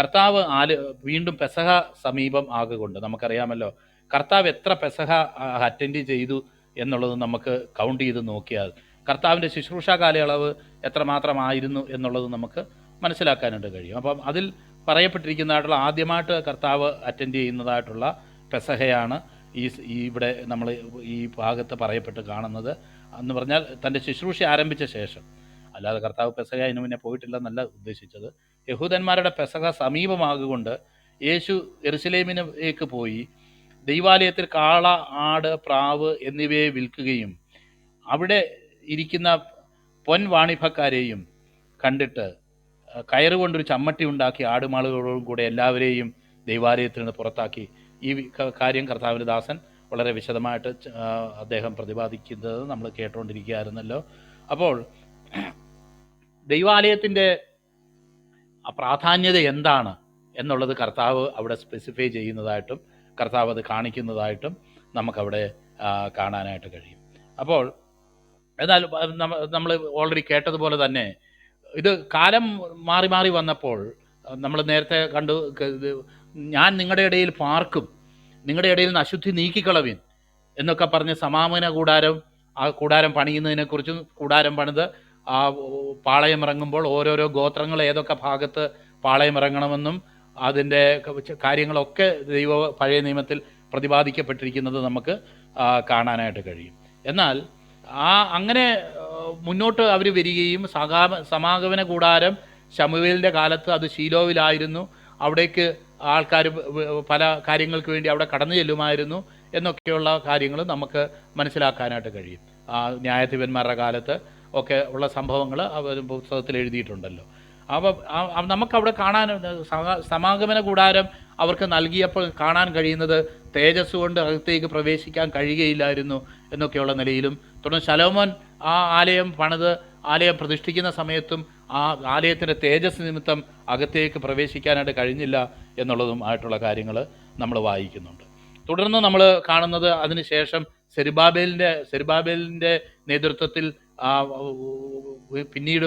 കർത്താവ് ആൽ വീണ്ടും പെസഹ സമീപം ആകുകൊണ്ട് നമുക്കറിയാമല്ലോ കർത്താവ് എത്ര പെസഹ അറ്റൻഡ് ചെയ്തു എന്നുള്ളത് നമുക്ക് കൗണ്ട് ചെയ്ത് നോക്കിയാൽ കർത്താവിന്റെ ശുശ്രൂഷ കാലയളവ് എത്രമാത്രമായിരുന്നു എന്നുള്ളത് നമുക്ക് മനസ്സിലാക്കാനായിട്ട് കഴിയും. അപ്പം അതിൽ പറയപ്പെട്ടിരിക്കുന്നതായിട്ടുള്ള ആദ്യമായിട്ട് കർത്താവ് അറ്റൻഡ് ചെയ്യുന്നതായിട്ടുള്ള പെസഹയാണ് ഈ ഇവിടെ നമ്മൾ ഈ ഭാഗത്ത് പറയപ്പെട്ട് കാണുന്നത്. എന്ന് പറഞ്ഞാൽ തന്റെ ശുശ്രൂഷ ആരംഭിച്ച ശേഷം. അല്ലാതെ കർത്താവ് പെസഹ അതിന് മുന്നേ പോയിട്ടില്ലെന്നല്ല ഉദ്ദേശിച്ചത്. യഹൂദന്മാരുടെ പെസഹ സമീപമാകുകൊണ്ട് യേശു എറുസലേമിനേക്ക് പോയി. ദൈവാലയത്തിൽ കാള ആട് പ്രാവ് എന്നിവയെ വിൽക്കുകയും അവിടെ ഇരിക്കുന്ന പൊൻ വാണിഭക്കാരെയും കണ്ടിട്ട് കയറുകൊണ്ടൊരു ചമ്മട്ടി ഉണ്ടാക്കി ആടുമാളുകളോടും കൂടെ എല്ലാവരെയും ദൈവാലയത്തിൽ നിന്ന് പുറത്താക്കി. ഈ കാര്യം കർത്താവിന്റെ ദാസൻ വളരെ വിശദമായിട്ട് അദ്ദേഹം പ്രതിപാദിക്കുന്നത് നമ്മൾ കേട്ടുകൊണ്ടിരിക്കുകയായിരുന്നല്ലോ അപ്പോൾ ദൈവാലയത്തിന്റെ ആ പ്രാധാന്യത എന്താണ് എന്നുള്ളത് കർത്താവ് അവിടെ സ്പെസിഫൈ ചെയ്യുന്നതായിട്ടും കർത്താവ് അത് കാണിക്കുന്നതായിട്ടും നമുക്കവിടെ കാണാനായിട്ട് കഴിയും. അപ്പോൾ എന്നാൽ നമ്മൾ ഓൾറെഡി കേട്ടതുപോലെ തന്നെ ഇത് കാലം മാറി മാറി വന്നപ്പോൾ നമ്മൾ നേരത്തെ കണ്ടു ഞാൻ നിങ്ങളുടെ ഇടയിൽ പാർക്കും നിങ്ങളുടെ ഇടയിൽ നിന്ന് അശുദ്ധി നീക്കിക്കളവിൻ എന്നൊക്കെ പറഞ്ഞ് സമാമന കൂടാരം ആ കൂടാരം പണിയുന്നതിനെക്കുറിച്ചും കൂടാരം പണിത് ആ പാളയം ഇറങ്ങുമ്പോൾ ഓരോരോ ഗോത്രങ്ങൾ ഏതൊക്കെ ഭാഗത്ത് പാളയം ഇറങ്ങണമെന്നും അതിന്റെ കാര്യങ്ങളൊക്കെ ദൈവ പഴയ നിയമത്തിൽ പ്രതിപാദിക്കപ്പെട്ടിരിക്കുന്നത് നമുക്ക് കാണാനായിട്ട് കഴിയും. എന്നാൽ ആ അങ്ങനെ മുന്നോട്ട് അവർ വരികയും സഹാ സമാഗമന കൂടാരം ശമുവേലിന്റെ കാലത്ത് അത് ശീലോവിലായിരുന്നു. അവിടേക്ക് ആൾക്കാർ പല കാര്യങ്ങൾക്ക് വേണ്ടി അവിടെ കടന്നു ചെല്ലുമായിരുന്നു എന്നൊക്കെയുള്ള കാര്യങ്ങൾ നമുക്ക് മനസ്സിലാക്കാനായിട്ട് കഴിയും. ആ ന്യായാധിപന്മാരുടെ കാലത്ത് ഒക്കെ ഉള്ള സംഭവങ്ങൾ പുസ്തകത്തിൽ എഴുതിയിട്ടുണ്ടല്ലോ. അപ്പോൾ നമുക്കവിടെ കാണാൻ സമാ- സമാഗമന കൂടാരം അവർക്ക് നൽകിയപ്പോൾ കാണാൻ കഴിയുന്നത് തേജസ് കൊണ്ട് അകത്തേക്ക് പ്രവേശിക്കാൻ കഴിയുകയില്ലായിരുന്നു എന്നൊക്കെയുള്ള നിലയിലും തുടർന്ന് ശലോമോൻ ആ ആലയം പണിത് ആലയം പ്രതിഷ്ഠിക്കുന്ന സമയത്തും ആ ആലയത്തിന്റെ തേജസ് നിമിത്തം അകത്തേക്ക് പ്രവേശിക്കാനായിട്ട് കഴിഞ്ഞില്ല എന്നുള്ളതും ആയിട്ടുള്ള കാര്യങ്ങൾ നമ്മൾ വായിക്കുന്നുണ്ട്. തുടർന്ന് നമ്മൾ കാണുന്നത് അതിനുശേഷം സെരുബാബേലിന്റെ സെരുബാബേലിന്റെ നേതൃത്വത്തിൽ പിന്നീട്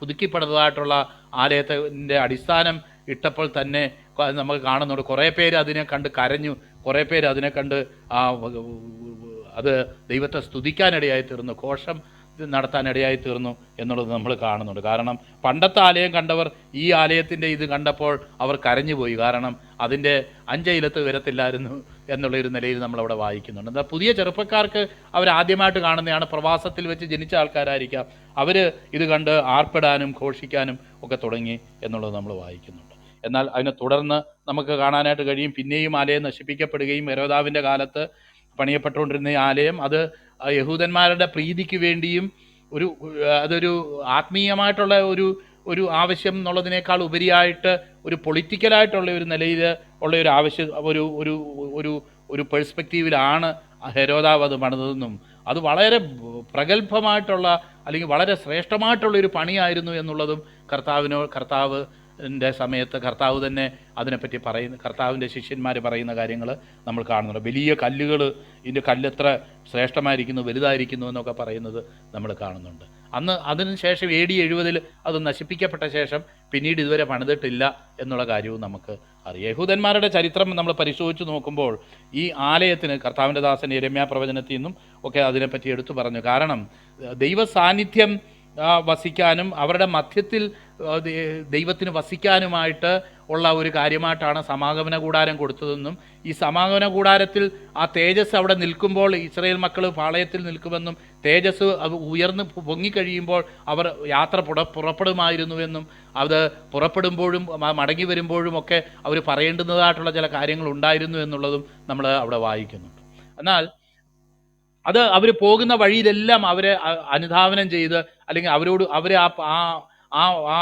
പുതുക്കിപ്പെടുന്നതായിട്ടുള്ള ആലയത്തിന്റെ അടിസ്ഥാനം ഇട്ടപ്പോൾ തന്നെ നമുക്ക് കാണുന്നുണ്ട്. കുറേ പേര് അതിനെ കണ്ട് കരഞ്ഞു. കുറേ പേര് അതിനെ കണ്ട് അത് ദൈവത്തെ സ്തുതിക്കാനിടയായി തീർന്നു. ഘോഷം നടത്താനിടയായി തീർന്നു എന്നുള്ളത് നമ്മൾ കാണുന്നുണ്ട്. കാരണം പണ്ടത്തെ ആലയം കണ്ടവർ ഈ ആലയത്തിന്റെ ഇത് കണ്ടപ്പോൾ അവർ കരഞ്ഞുപോയി. കാരണം അതിന്റെ അഞ്ചയിലത്ത് വരത്തില്ലായിരുന്നു എന്നുള്ള ഒരു നിലയിൽ നമ്മളവിടെ വായിക്കുന്നുണ്ട്. എന്നാൽ പുതിയ ചെറുപ്പക്കാർക്ക് അവർ ആദ്യമായിട്ട് കാണുന്നതാണ് പ്രവാസത്തിൽ വെച്ച് ജനിച്ച ആൾക്കാരായിരിക്കാം. അവർ ഇത് കണ്ട് ആർപ്പിടാനും ഘോഷിക്കാനും ഒക്കെ തുടങ്ങി എന്നുള്ളത് നമ്മൾ വായിക്കുന്നുണ്ട്. എന്നാൽ അതിനെ തുടർന്ന് നമുക്ക് കാണാനായിട്ട് കഴിയും. പിന്നെയും ആലയം നശിപ്പിക്കപ്പെടുകയും ഹെരോദാവിന്റെ കാലത്ത് പണിയപ്പെട്ടുകൊണ്ടിരുന്ന ഈ ആലയം അത് യഹൂദന്മാരുടെ പ്രീതിക്ക് വേണ്ടിയും ഒരു അതൊരു ആത്മീയമായിട്ടുള്ള ഒരു ഒരു ആവശ്യം എന്നുള്ളതിനേക്കാൾ ഉപരിയായിട്ട് ഒരു പൊളിറ്റിക്കലായിട്ടുള്ള ഒരു നിലയിൽ ഉള്ള ഒരു ആവശ്യം ഒരു ഒരു ഒരു ഒരു പെർസ്പെക്റ്റീവിലാണ് ഹെരോദാവ് അത് പണിതതെന്നും. അത് വളരെ പ്രഗത്ഭമായിട്ടുള്ള അല്ലെങ്കിൽ വളരെ ശ്രേഷ്ഠമായിട്ടുള്ള ഒരു പണിയായിരുന്നു എന്നുള്ളതും കർത്താവിനോ കർത്താവ് ന്റെ സമയത്ത് കർത്താവ് തന്നെ അതിനെപ്പറ്റി പറയുന്ന കർത്താവിന്റെ ശിഷ്യന്മാർ പറയുന്ന കാര്യങ്ങൾ നമ്മൾ കാണുന്നുണ്ട്. വലിയ കല്ലുകൾ ഇതിന്റെ കല്ലെത്ര ശ്രേഷ്ഠമായിരിക്കുന്നു വലുതായിരിക്കുന്നു എന്നൊക്കെ പറയുന്നത് നമ്മൾ കാണുന്നുണ്ട്. അന്ന് അതിനുശേഷം എ ഡി എഴുപതിൽ അത് നശിപ്പിക്കപ്പെട്ട ശേഷം പിന്നീട് ഇതുവരെ പണിതിട്ടില്ല എന്നുള്ള കാര്യവും നമുക്ക് അറിയാം. യഹൂദന്മാരുടെ ചരിത്രം നമ്മൾ പരിശോധിച്ച് നോക്കുമ്പോൾ ഈ ആലയത്തിന് കർത്താവിന്റെ ദാസൻ എരമ്യ പ്രവചനത്തിൽ നിന്നും ഒക്കെ അതിനെപ്പറ്റി എടുത്തു പറഞ്ഞു. കാരണം ദൈവ സാന്നിധ്യം വസിക്കാനും അവരുടെ മധ്യത്തിൽ ദൈവത്തിന് വസിക്കാനുമായിട്ട് ഉള്ള ഒരു കാര്യമായിട്ടാണ് സമാഗമന കൂടാരം കൊടുത്തതെന്നും ഈ സമാഗമന കൂടാരത്തിൽ ആ തേജസ് അവിടെ നിൽക്കുമ്പോൾ ഇസ്രയേൽ മക്കൾ പാളയത്തിൽ നിൽക്കുമെന്നും തേജസ് ഉയർന്ന് പൊങ്ങിക്കഴിയുമ്പോൾ അവർ യാത്ര പുറ പുറപ്പെടുമായിരുന്നുവെന്നും അത് പുറപ്പെടുമ്പോഴും മടങ്ങി വരുമ്പോഴും ഒക്കെ അവർ പറയേണ്ടുന്നതായിട്ടുള്ള ചില കാര്യങ്ങൾ ഉണ്ടായിരുന്നു എന്നുള്ളതും നമ്മൾ അവിടെ വായിക്കുന്നുണ്ട്. എന്നാൽ അത് അവർ പോകുന്ന വഴിയിലെല്ലാം അവരെ അനുധാവനം ചെയ്ത് അല്ലെങ്കിൽ അവരോട് അവരെ ആ ആ ആ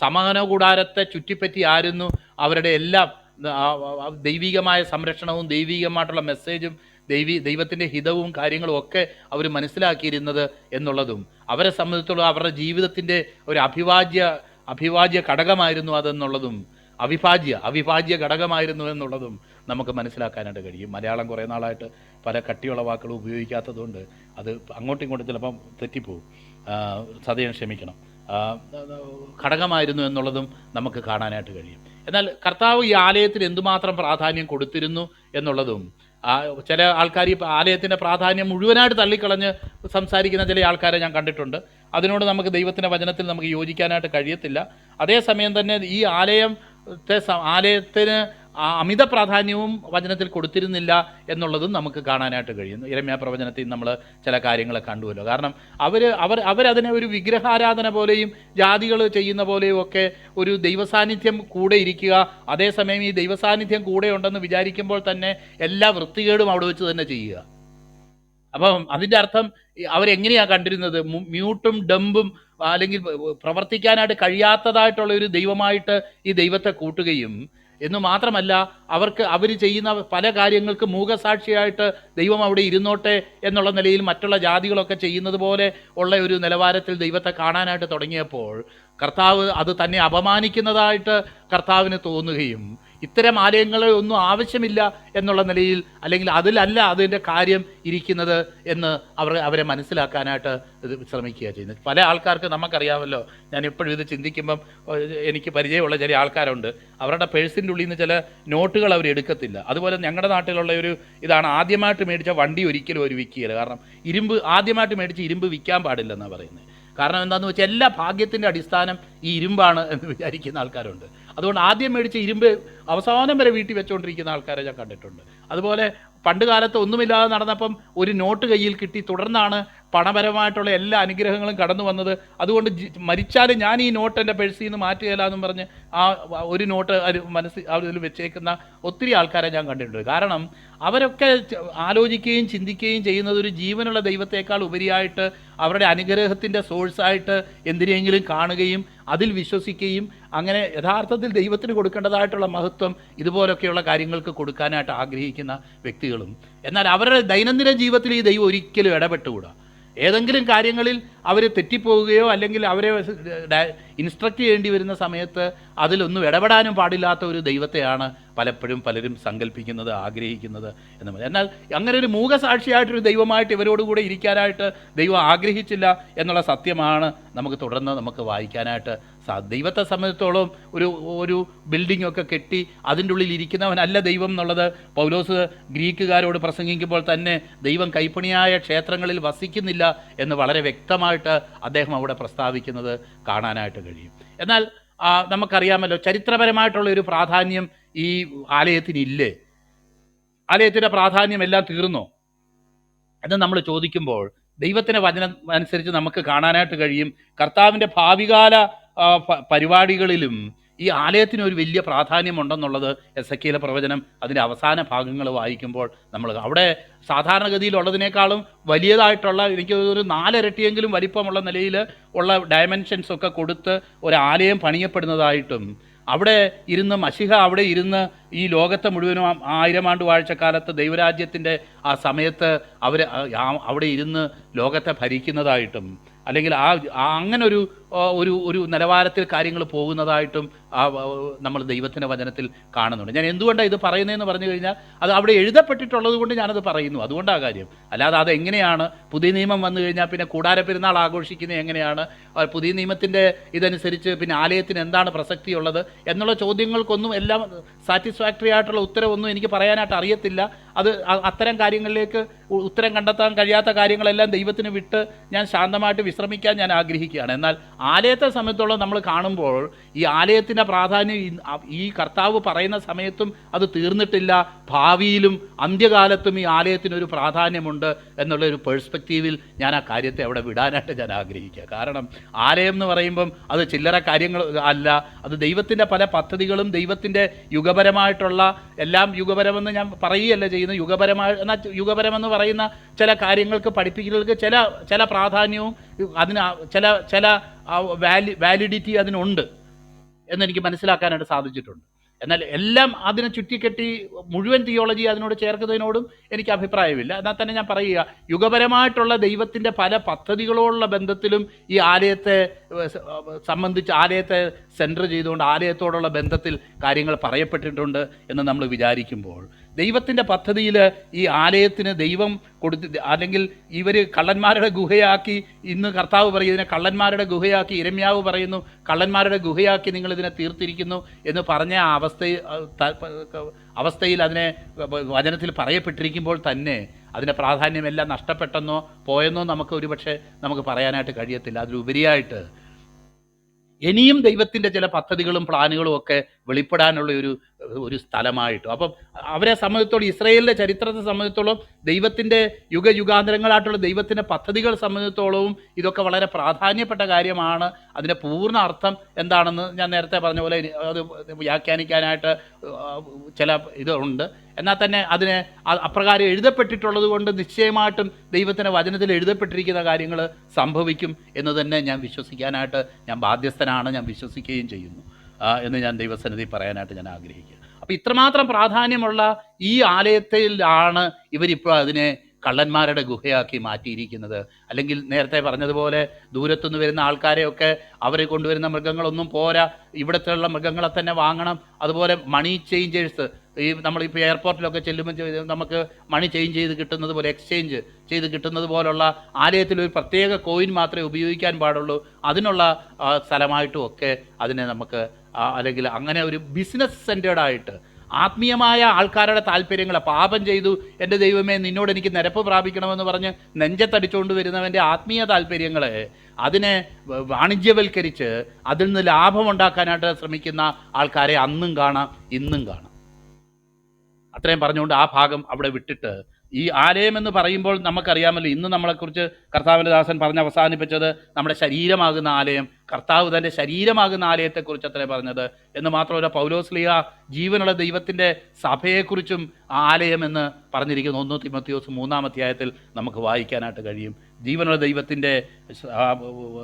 സമാന കൂടാരത്തെ ചുറ്റിപ്പറ്റി ആയിരുന്നു അവരുടെ എല്ലാം ദൈവികമായ സംരക്ഷണവും ദൈവികമായിട്ടുള്ള മെസ്സേജും ദൈവി ദൈവത്തിന്റെ ഹിതവും കാര്യങ്ങളും ഒക്കെ അവർ മനസ്സിലാക്കിയിരുന്നത് എന്നുള്ളതും. അവരെ സംബന്ധിച്ചുള്ള അവരുടെ ജീവിതത്തിന്റെ ഒരു അഭിവാജ്യ അഭിവാജ്യ ഘടകമായിരുന്നു അതെന്നുള്ളതും അവിഭാജ്യ അവിഭാജ്യ ഘടകമായിരുന്നു എന്നുള്ളതും നമുക്ക് മനസ്സിലാക്കാനായിട്ട് കഴിയും. മലയാളം കുറേ നാളായിട്ട് പല കട്ടിയുള്ള വാക്കുകൾ ഉപയോഗിക്കാത്തതുകൊണ്ട് അത് അങ്ങോട്ടും ഇങ്ങോട്ടും ചിലപ്പം തെറ്റിപ്പോവും. സതയം ക്ഷമിക്കണം. ഘടകമായിരുന്നു എന്നുള്ളതും നമുക്ക് കാണാനായിട്ട് കഴിയും. എന്നാൽ കർത്താവ് ഈ ആലയത്തിന് എന്തുമാത്രം പ്രാധാന്യം കൊടുത്തിരുന്നു എന്നുള്ളതും ചില ആൾക്കാർ ഈ ആലയത്തിന്റെ പ്രാധാന്യം മുഴുവനായിട്ട് തള്ളിക്കളഞ്ഞ് സംസാരിക്കുന്ന ചില ആൾക്കാരെ ഞാൻ കണ്ടിട്ടുണ്ട്. അതിനോട് നമുക്ക് ദൈവത്തിന്റെ വചനത്തിൽ നമുക്ക് യോജിക്കാനായിട്ട് കഴിയത്തില്ല. അതേസമയം തന്നെ ഈ ആലയത്തെ സ- ആലയത്തിന് അമിത പ്രാധാന്യവും വചനത്തിൽ കൊടുത്തിരുന്നില്ല എന്നുള്ളതും നമുക്ക് കാണാനായിട്ട് കഴിയുന്നു. ഇരമ്യ പ്രവചനത്തിൽ നമ്മൾ ചില കാര്യങ്ങൾ കണ്ടുവല്ലോ. കാരണം അവർ അവർ അവരതിനെ ഒരു വിഗ്രഹാരാധന പോലെയും ജാതികൾ ചെയ്യുന്ന പോലെയും ഒക്കെ ഒരു ദൈവസാന്നിധ്യം കൂടെ ഇരിക്കുക അതേസമയം ഈ ദൈവസാന്നിധ്യം കൂടെ ഉണ്ടെന്ന് വിചാരിക്കുമ്പോൾ തന്നെ എല്ലാ വൃത്തികേടും അവിടെ വെച്ച് തന്നെ ചെയ്യുക. അപ്പം അതിന്റെ അർത്ഥം അവരെങ്ങനെയാണ് കണ്ടിരുന്നത്? മ്യൂട്ടും ഡംബും അല്ലെങ്കിൽ പ്രവർത്തിക്കാനായിട്ട് കഴിയാത്തതായിട്ടുള്ള ഒരു ദൈവമായിട്ട് ഈ ദൈവത്തെ കൂട്ടുകയും എന്ന് മാത്രമല്ല അവർക്ക് അവർ ചെയ്യുന്ന പല കാര്യങ്ങൾക്ക് മൂകസാക്ഷിയായിട്ട് ദൈവം അവിടെ ഇരുന്നോട്ടെ എന്നുള്ള നിലയിൽ മറ്റുള്ള ജാതികളൊക്കെ ചെയ്യുന്നത് പോലെ ഉള്ള ഒരു നിലവാരത്തിൽ ദൈവത്തെ കാണാനായിട്ട് തുടങ്ങിയപ്പോൾ കർത്താവ് അത് തന്നെ അപമാനിക്കുന്നതായിട്ട് കർത്താവിന് തോന്നുകയും ഇത്തരം ആലയങ്ങളെ ഒന്നും ആവശ്യമില്ല എന്നുള്ള നിലയിൽ അല്ലെങ്കിൽ അതിലല്ല അതിന്റെ കാര്യം ഇരിക്കുന്നത് എന്ന് അവർ അവരെ മനസ്സിലാക്കാനായിട്ട് ഇത് ശ്രമിക്കുക ചെയ്യുന്നത്. പല ആൾക്കാർക്ക് നമുക്കറിയാമല്ലോ. ഞാൻ എപ്പോഴും ഇത് ചിന്തിക്കുമ്പം എനിക്ക് പരിചയമുള്ള ചില ആൾക്കാരുണ്ട്. അവരുടെ പേഴ്സിന്റെ ഉള്ളിൽ നിന്ന് ചില നോട്ടുകൾ അവർ എടുക്കത്തില്ല. അതുപോലെ ഞങ്ങളുടെ നാട്ടിലുള്ള ഒരു ഇതാണ് ആദ്യമായിട്ട് മേടിച്ച വണ്ടി ഒരിക്കലും ഒരു വിൽക്കുകയില്ല. കാരണം ഇരുമ്പ് ആദ്യമായിട്ട് മേടിച്ച് ഇരുമ്പ് വിൽക്കാൻ പാടില്ലെന്നാണ് പറയുന്നത് കാരണം എന്താണെന്ന് വെച്ചാൽ എല്ലാ ഭാഗ്യത്തിന്റെ അടിസ്ഥാനം ഈ ഇരുമ്പാണ് എന്ന് വിചാരിക്കുന്ന ആൾക്കാരുണ്ട്. അതുകൊണ്ട് ആദ്യം മേടിച്ച ഇരുമ്പ് അവസാനം വരെ വീട്ടിൽ വെച്ചുകൊണ്ടിരിക്കുന്ന ആൾക്കാരെ ഞാൻ കണ്ടിട്ടുണ്ട്. അതുപോലെ പണ്ട് കാലത്ത് ഒന്നുമില്ലാതെ നടന്നപ്പം ഒരു നോട്ട് കയ്യിൽ കിട്ടി. തുടർന്നാണ് പണപരമായിട്ടുള്ള എല്ലാ അനുഗ്രഹങ്ങളും കടന്നു വന്നത്. അതുകൊണ്ട് മരിച്ചാലും ഞാൻ ഈ നോട്ട് എന്റെ പേഴ്സിൽ നിന്ന് മാറ്റുകയില്ല എന്നും പറഞ്ഞ് ആ ഒരു നോട്ട് മനസ്സിൽ അതിൽ വെച്ചേക്കുന്ന ഒത്തിരി ആൾക്കാരെ ഞാൻ കണ്ടിട്ടുണ്ട്. കാരണം അവരൊക്കെ ആലോചിക്കുകയും ചിന്തിക്കുകയും ചെയ്യുന്നത് ഒരു ജീവനുള്ള ദൈവത്തേക്കാൾ ഉപരിയായിട്ട് അവരുടെ അനുഗ്രഹത്തിന്റെ സോഴ്സായിട്ട് എന്തിനെങ്കിലും കാണുകയും അതിൽ വിശ്വസിക്കുകയും അങ്ങനെ യഥാർത്ഥത്തിൽ ദൈവത്തിന് കൊടുക്കേണ്ടതായിട്ടുള്ള മഹത്വം ഇതുപോലൊക്കെയുള്ള കാര്യങ്ങൾക്ക് കൊടുക്കാനായിട്ട് ആഗ്രഹിക്കുന്ന വ്യക്തികളും. എന്നാൽ അവരുടെ ദൈനംദിന ജീവിതത്തിൽ ഈ ദൈവം ഒരിക്കലും ഇടപെട്ടുകൂടാ. ഏതെങ്കിലും കാര്യങ്ങളിൽ അവർ തെറ്റിപ്പോവുകയോ അല്ലെങ്കിൽ അവരെ ഇൻസ്ട്രക്ട് ചെയ്യേണ്ടി വരുന്ന സമയത്ത് അതിലൊന്നും ഇടപെടാനും പാടില്ലാത്ത ഒരു ദൈവത്തെയാണ് പലപ്പോഴും പലരും സങ്കല്പിക്കുന്നത് ആഗ്രഹിക്കുന്നത് എന്ന് പറയുന്നത് എന്നാൽ അങ്ങനെ ഒരു മൂകസാക്ഷിയായിട്ടൊരു ദൈവമായിട്ട് ഇവരോടുകൂടെ ഇരിക്കാനായിട്ട് ദൈവം ആഗ്രഹിച്ചില്ല എന്നുള്ള സത്യമാണ് നമുക്ക് തുടർന്ന് നമുക്ക് വായിക്കാനായിട്ട് സാ ദൈവത്തെ സംബന്ധിച്ചോളം ഒരു ഒരു ബിൽഡിംഗ് ഒക്കെ കെട്ടി അതിന്റെ ഉള്ളിൽ ഇരിക്കുന്നവനല്ല ദൈവം എന്നുള്ളത് പൗലോസ് ഗ്രീക്കുകാരോട് പ്രസംഗിക്കുമ്പോൾ തന്നെ ദൈവം കൈപ്പണിയായ ക്ഷേത്രങ്ങളിൽ വസിക്കുന്നില്ല എന്ന് വളരെ വ്യക്തമായിട്ട് അദ്ദേഹം അവിടെ പ്രസ്താവിക്കുന്നത് കാണാനായിട്ട് കഴിയും. എന്നാൽ നമുക്കറിയാമല്ലോ ചരിത്രപരമായിട്ടുള്ള ഒരു പ്രാധാന്യം ഈ ആലയത്തിനില്ലേ? ആലയത്തിന്റെ പ്രാധാന്യം എല്ലാം തീർന്നോ? എന്ന് നമ്മൾ ചോദിക്കുമ്പോൾ ദൈവത്തിന്റെ വചനം അനുസരിച്ച് നമുക്ക് കാണാനായിട്ട് കഴിയും. കർത്താവിന്റെ ഭാവികാല പരിപാടികളിലും ഈ ആലയത്തിന് ഒരു വലിയ പ്രാധാന്യമുണ്ടെന്നുള്ളത് എസ് എ കെയിലെ പ്രവചനം അതിന്റെ അവസാന ഭാഗങ്ങൾ വായിക്കുമ്പോൾ നമ്മൾ അവിടെ സാധാരണഗതിയിലുള്ളതിനേക്കാളും വലിയതായിട്ടുള്ള എനിക്ക് ഒരു നാലിരട്ടിയെങ്കിലും വലിപ്പമുള്ള നിലയിൽ ഉള്ള ഡയമെൻഷൻസ് ഒക്കെ കൊടുത്ത് ഒരു ആലയം പണിയപ്പെടുന്നതായിട്ടും അവിടെ ഇരുന്ന് മഷിഹ അവിടെ ഇരുന്ന് ഈ ലോകത്തെ മുഴുവനും ആയിരം ആണ്ട് വാഴ്ചക്കാലത്ത് ദൈവരാജ്യത്തിന്റെ ആ സമയത്ത് അവർ അവിടെ ഇരുന്ന് ലോകത്തെ ഭരിക്കുന്നതായിട്ടും അല്ലെങ്കിൽ ആ അങ്ങനൊരു ഒരു ഒരു നിലവാരത്തിൽ കാര്യങ്ങൾ പോകുന്നതായിട്ടും ആ നമ്മൾ ദൈവത്തിന്റെ വചനത്തിൽ കാണുന്നുണ്ട്. ഞാൻ എന്തുകൊണ്ടാണ് ഇത് പറയുന്നതെന്ന് പറഞ്ഞു കഴിഞ്ഞാൽ അത് അവിടെ എഴുതപ്പെട്ടിട്ടുള്ളത് കൊണ്ട് ഞാനത് പറയുന്നു. അതുകൊണ്ടാണ് കാര്യം. അല്ലാതെ അത് എങ്ങനെയാണ്? പുതിയ നിയമം വന്നു കഴിഞ്ഞാൽ പിന്നെ കൂടാര പെരുന്നാൾ ആഘോഷിക്കുന്നത് എങ്ങനെയാണ്? പുതിയ നിയമത്തിന്റെ ഇതനുസരിച്ച് പിന്നെ ആലയത്തിന് എന്താണ് പ്രസക്തിയുള്ളത് എന്നുള്ള ചോദ്യങ്ങൾക്കൊന്നും എല്ലാം സാറ്റിസ്ഫാക്ടറി ആയിട്ടുള്ള ഉത്തരവൊന്നും എനിക്ക് പറയാനായിട്ട് അറിയത്തില്ല. അത് അത്തരം കാര്യങ്ങളിലേക്ക് ഉത്തരം കണ്ടെത്താൻ കഴിയാത്ത കാര്യങ്ങളെല്ലാം ദൈവത്തിന് വിട്ട് ഞാൻ ശാന്തമായിട്ട് വിശ്രമിക്കാൻ ഞാൻ ആഗ്രഹിക്കുകയാണ്. എന്നാൽ ആലയത്തെ സമയത്തുള്ള നമ്മൾ കാണുമ്പോൾ ഈ ആലയത്തിന്റെ പ്രാധാന്യം ഈ- കർത്താവ് പറയുന്ന സമയത്തും അത് തീർന്നിട്ടില്ല. ഭാവിയിലും അന്ത്യകാലത്തും ഈ ആലയത്തിനൊരു പ്രാധാന്യമുണ്ട് എന്നുള്ള ഒരു പേഴ്സ്പെക്റ്റീവിൽ ഞാൻ ആ കാര്യത്തെ അവിടെ വിടാനായിട്ട് ഞാൻ ആഗ്രഹിക്കുക. കാരണം ആലയം എന്ന് പറയുമ്പം അത് ചില്ലറ കാര്യങ്ങൾ അല്ല. അത് ദൈവത്തിന്റെ പല പദ്ധതികളും ദൈവത്തിന്റെ യുഗപരമായിട്ടുള്ള എല്ലാം യുഗപരമെന്ന് ഞാൻ പറയുകയല്ല ചെയ്യുന്നത്. യുഗപരമായ എന്നാൽ യുഗപരമെന്ന് പറയുന്ന ചില കാര്യങ്ങൾക്ക് പഠിപ്പിക്കുന്നവർക്ക് ചില ചില പ്രാധാന്യവും അതിന് ചില ചില വാലി വാലിഡിറ്റി അതിനുണ്ട്. എന്നെനിക്ക് മനസ്സിലാക്കാനായിട്ട് സാധിച്ചിട്ടുണ്ട്. എന്നാൽ എല്ലാം അതിനെ ചുറ്റിക്കെട്ടി മുഴുവൻ തിയോളജി അതിനോട് ചേർക്കുന്നതിനോടും എനിക്ക് അഭിപ്രായമില്ല. എന്നാൽ തന്നെ ഞാൻ പറയുക യുഗപരമായിട്ടുള്ള ദൈവത്തിന്റെ പല പദ്ധതികളോടുള്ള ബന്ധത്തിലും ഈ ആലയത്തെ സംബന്ധിച്ച് ആലയത്തെ സെന്റർ ചെയ്തുകൊണ്ട് ആലയത്തോടുള്ള ബന്ധത്തിൽ കാര്യങ്ങൾ പറയപ്പെട്ടിട്ടുണ്ട് എന്ന് നമ്മൾ വിചാരിക്കുമ്പോൾ ദൈവത്തിന്റെ പദ്ധതിയിൽ ഈ ആലയത്തിന് ദൈവം കൊടുത്ത് അല്ലെങ്കിൽ ഇവർ കള്ളന്മാരുടെ ഗുഹയാക്കി ഇന്ന് കർത്താവ് പറയും ഇതിനെ കള്ളന്മാരുടെ ഗുഹയാക്കി ഇരമ്യാവ് പറയുന്നു കള്ളന്മാരുടെ ഗുഹയാക്കി നിങ്ങൾ ഇതിനെ തീർത്തിരിക്കുന്നു എന്ന് പറഞ്ഞ അവസ്ഥ അവസ്ഥയിൽ അവസ്ഥയിൽ അതിനെ വചനത്തിൽ പറയപ്പെട്ടിരിക്കുമ്പോൾ തന്നെ അതിന്റെ പ്രാധാന്യമെല്ലാം നഷ്ടപ്പെട്ടെന്നോ പോയെന്നോ നമുക്ക് ഒരുപക്ഷെ നമുക്ക് പറയാനായിട്ട് കഴിയത്തില്ല. അതിലുപരിയായിട്ട് ഇനിയും ദൈവത്തിന്റെ ചില പദ്ധതികളും പ്ലാനുകളും ഒക്കെ വെളിപ്പെടാനുള്ള ഒരു ഒരു സ്ഥലമായിട്ടും. അപ്പം അവരെ സംബന്ധിച്ചോളം ഇസ്രയേലിന്റെ ചരിത്രത്തെ സംബന്ധിച്ചോളം ദൈവത്തിന്റെ യുഗയുഗാന്തരങ്ങളായിട്ടുള്ള ദൈവത്തിന്റെ പദ്ധതികൾ സംബന്ധിച്ചോളവും ഇതൊക്കെ വളരെ പ്രാധാന്യപ്പെട്ട കാര്യമാണ്. അതിന്റെ പൂർണ അർത്ഥം എന്താണെന്ന് ഞാൻ നേരത്തെ പറഞ്ഞ പോലെ അത് വ്യാഖ്യാനിക്കാനായിട്ട് ചില ഇതുണ്ട് എന്നാൽ തന്നെ അതിന് അപ്രകാരം എഴുതപ്പെട്ടിട്ടുള്ളത് കൊണ്ട് നിശ്ചയമായിട്ടും ദൈവത്തിന്റെ വചനത്തിൽ എഴുതപ്പെട്ടിരിക്കുന്ന കാര്യങ്ങൾ സംഭവിക്കും എന്ന് തന്നെ ഞാൻ വിശ്വസിക്കാനായിട്ട് ഞാൻ ബാധ്യസ്ഥനാണ് ഞാൻ വിശ്വസിക്കുകയും ചെയ്യുന്നു. എന്ന് ഞാൻ ദൈവസന്നിധി പറയാനായിട്ട് ഞാൻ ആഗ്രഹിക്കുക. അപ്പോൾ ഇത്രമാത്രം പ്രാധാന്യമുള്ള ഈ ആലയത്തിലാണ് ഇവരിപ്പോൾ അതിനെ കള്ളന്മാരുടെ ഗുഹയാക്കി മാറ്റിയിരിക്കുന്നത്. അല്ലെങ്കിൽ നേരത്തെ പറഞ്ഞതുപോലെ ദൂരത്തുനിന്ന് വരുന്ന ആൾക്കാരെയൊക്കെ അവർ കൊണ്ടുവരുന്ന മൃഗങ്ങളൊന്നും പോരാ. ഇവിടുത്തെയുള്ള മൃഗങ്ങളെ തന്നെ വാങ്ങണം. അതുപോലെ മണി ചേഞ്ചേഴ്സ് ഈ നമ്മളിപ്പോൾ എയർപോർട്ടിലൊക്കെ ചെല്ലുമ്പോൾ നമുക്ക് മണി ചേഞ്ച് ചെയ്ത് കിട്ടുന്നത് പോലെ എക്സ്ചേഞ്ച് ചെയ്ത് കിട്ടുന്നത് പോലുള്ള ആലയത്തിൽ ഒരു പ്രത്യേക കോയിൻ മാത്രമേ ഉപയോഗിക്കാൻ പാടുള്ളൂ. അതിനുള്ള സ്ഥലമായിട്ടും ഒക്കെ അതിനെ നമുക്ക് അല്ലെങ്കിൽ അങ്ങനെ ഒരു ബിസിനസ് സെന്റേർഡായിട്ട് ആത്മീയമായ ആൾക്കാരുടെ താല്പര്യങ്ങൾ പാപം ചെയ്തു. എന്റെ ദൈവമേ നിന്നോട് എനിക്ക് നിരപ്പ് പ്രാപിക്കണമെന്ന് പറഞ്ഞ് നെഞ്ചത്തടിച്ചുകൊണ്ട് വരുന്നവന്റെ ആത്മീയ താല്പര്യങ്ങളെ അതിനെ വാണിജ്യവൽക്കരിച്ച് അതിൽ നിന്ന് ലാഭമുണ്ടാക്കാനായിട്ട് ശ്രമിക്കുന്ന ആൾക്കാരെ അന്നും കാണാം ഇന്നും കാണാം. അത്രയും പറഞ്ഞുകൊണ്ട് ആ ഭാഗം അവിടെ വിട്ടിട്ട് ഈ ആലയം എന്ന് പറയുമ്പോൾ നമുക്കറിയാമല്ലോ ഇന്ന് നമ്മളെക്കുറിച്ച് കർത്താവിന്റെ ദാസൻ പറഞ്ഞ് അവസാനിപ്പിച്ചത് നമ്മുടെ ശരീരമാകുന്ന ആലയം കർത്താവ് തന്റെ ശരീരമാകുന്ന ആലയത്തെക്കുറിച്ച് അത്രേ പറഞ്ഞത്. എന്ന് മാത്രമല്ല പൗലോസ്ലിയ ജീവനുള്ള ദൈവത്തിന്റെ സഭയെക്കുറിച്ചും ആലയം എന്ന് പറഞ്ഞിരിക്കുന്നു. ഒന്ന് തിമത്തിയോസ് മൂന്നാം അധ്യായത്തിൽ നമുക്ക് വായിക്കാനായിട്ട് കഴിയും. ജീവനുള്ള ദൈവത്തിന്റെ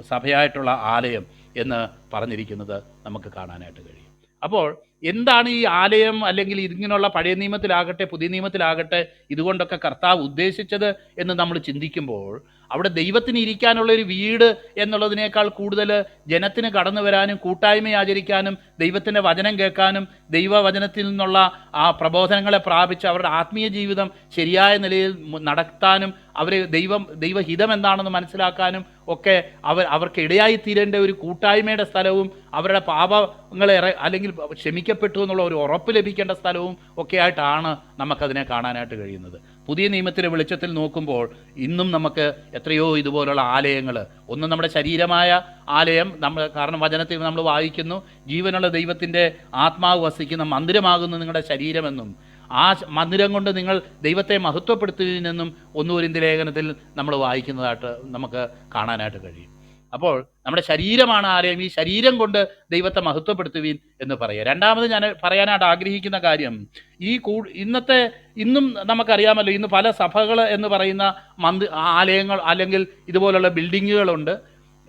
സഭയായിട്ടുള്ള ആലയം എന്ന് പറഞ്ഞിരിക്കുന്നത് നമുക്ക് കാണാനായിട്ട് കഴിയും. അപ്പോൾ എന്താണ് ഈ ആലയം അല്ലെങ്കിൽ ഇങ്ങനെയുള്ള പഴയ നിയമത്തിലാകട്ടെ പുതിയ നിയമത്തിലാകട്ടെ ഇതുകൊണ്ടൊക്കെ കർത്താവ് ഉദ്ദേശിച്ചത് എന്ന് നമ്മൾ ചിന്തിക്കുമ്പോൾ അവിടെ ദൈവത്തിന് ഇരിക്കാനുള്ള ഒരു വീട് എന്നുള്ളതിനേക്കാൾ കൂടുതൽ ജനത്തിന് കടന്നു വരാനും കൂട്ടായ്മ ആചരിക്കാനും ദൈവത്തിന്റെ വചനം കേൾക്കാനും ദൈവവചനത്തിൽ നിന്നുള്ള ആ പ്രബോധനങ്ങളെ പ്രാപിച്ച് അവരുടെ ആത്മീയ ജീവിതം ശരിയായ നിലയിൽ നടത്താനും അവരെ ദൈവം ദൈവഹിതം എന്താണെന്ന് മനസ്സിലാക്കാനും ഒക്കെ അവർ അവർക്ക് ഇടയായി തീരേണ്ട ഒരു കൂട്ടായ്മയുടെ സ്ഥലവും അവരുടെ പാപങ്ങളെ അല്ലെങ്കിൽ ക്ഷമിക്കപ്പെട്ടു എന്നുള്ള ഒരു ഉറപ്പ് ലഭിക്കേണ്ട സ്ഥലവും ഒക്കെ ആയിട്ടാണ് നമുക്കതിനെ കാണാനായിട്ട് കഴിയുന്നത്. പുതിയ നിയമത്തിലെ വെളിച്ചത്തിൽ നോക്കുമ്പോൾ ഇന്നും നമുക്ക് എത്രയോ ഇതുപോലുള്ള ആലയങ്ങൾ. ഒന്ന് നമ്മുടെ ശരീരമായ ആലയം നമ്മൾ കാരണം വചനത്തിൽ നമ്മൾ വായിക്കുന്നു ജീവനുള്ള ദൈവത്തിന്റെ ആത്മാവ് വസിക്കുന്ന മന്ദിരമാകുന്നു നിങ്ങളുടെ ശരീരമെന്നും ആ മന്ദിരം കൊണ്ട് നിങ്ങൾ ദൈവത്തെ മഹത്വപ്പെടുത്തുന്നതിനെന്നും ഒന്നുവരിന്തി ലേഖനത്തിൽ നമ്മൾ വായിക്കുന്നതായിട്ട് നമുക്ക് കാണാനായിട്ട് കഴിയും. അപ്പോൾ നമ്മുടെ ശരീരമാണ് ആലയം ഈ ശരീരം കൊണ്ട് ദൈവത്തെ മഹത്വപ്പെടുത്തുവീൻ എന്ന് പറയുക. രണ്ടാമത് ഞാൻ പറയാനായിട്ട് ആഗ്രഹിക്കുന്ന കാര്യം ഈ കൂ ഇന്നത്തെ ഇന്നും നമുക്കറിയാമല്ലോ ഇന്ന് പല സഭകൾ എന്ന് പറയുന്ന മന്ത് ആലയങ്ങൾ അല്ലെങ്കിൽ ഇതുപോലുള്ള ബിൽഡിങ്ങുകളുണ്ട്.